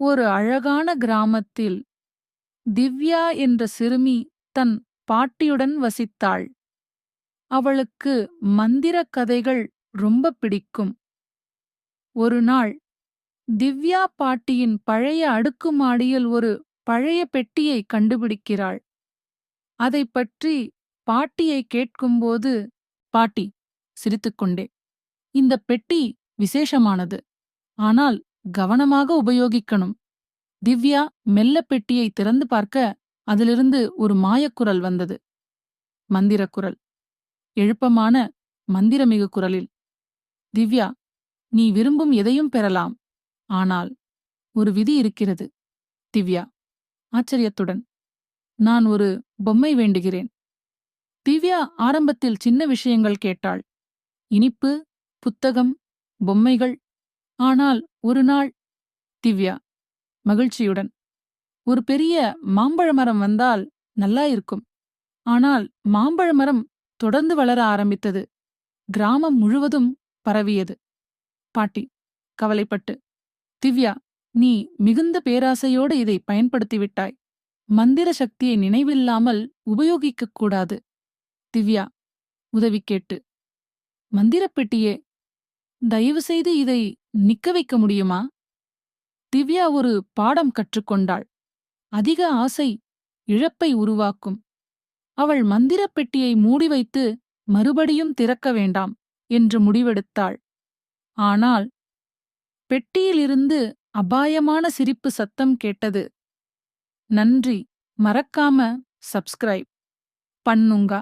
ஒரு அழகான கிராமத்தில் திவ்யா என்ற சிறுமி தன் பாட்டியுடன் வசித்தாள். அவளுக்கு மந்திரக் கதைகள் ரொம்ப பிடிக்கும். ஒரு நாள் திவ்யா பாட்டியின் பழைய அடுக்குமாடியில் ஒரு பழைய பெட்டியை கண்டுபிடிக்கிறாள். அதைப் பற்றி பாட்டியை கேட்கும்போது பாட்டி சிரித்துக்கொண்டே இந்த பெட்டி விசேஷமானது. ஆனால் கவனமாக உபயோகிக்கணும். திவ்யா மெல்ல பெட்டியை திறந்து பார்க்க அதிலிருந்து ஒரு மாயக்குரல் வந்தது. மந்திரக்குரல். எழுப்பமான மந்திரமிகு குரலில் திவ்யா நீ விரும்பும் எதையும் பெறலாம். ஆனால் ஒரு விதி இருக்கிறது. திவ்யா ஆச்சரியத்துடன் நான் ஒரு பொம்மை வேண்டுகிறேன். திவ்யா ஆரம்பத்தில் சின்ன விஷயங்கள் கேட்டாள். இனிப்பு புத்தகம் பொம்மைகள் ஆனால் ஒரு நாள் திவ்யா மகிழ்ச்சியுடன் ஒரு பெரிய மாம்பழ மரம் வந்தால் நல்லா இருக்கும். ஆனால் மாம்பழ மரம் தொடர்ந்து வளர ஆரம்பித்தது. கிராமம் முழுவதும் பரவியது. பாட்டி கவலைப்பட்டு திவ்யா நீ மிகுந்த பேராசையோடு இதை பயன்படுத்திவிட்டாய். மந்திர சக்தியை நினைவில்லாமல் உபயோகிக்கக் கூடாது. திவ்யா உதவி கேட்டு மந்திரப் தயவுசெய்து தயவு செய்து இதை நிக்க வைக்க முடியுமா? திவ்யா ஒரு பாடம் கற்றுக்கொண்டாள். அதிக ஆசை இழப்பை உருவாக்கும். அவள் மந்திரப் பெட்டியை மூடி வைத்து மறுபடியும் திறக்க வேண்டாம் என்று முடிவெடுத்தாள். ஆனால் பெட்டியிலிருந்து அபாயமான சிரிப்பு சத்தம் கேட்டது. நன்றி மறக்காம சப்ஸ்கிரைப் பண்ணுங்க.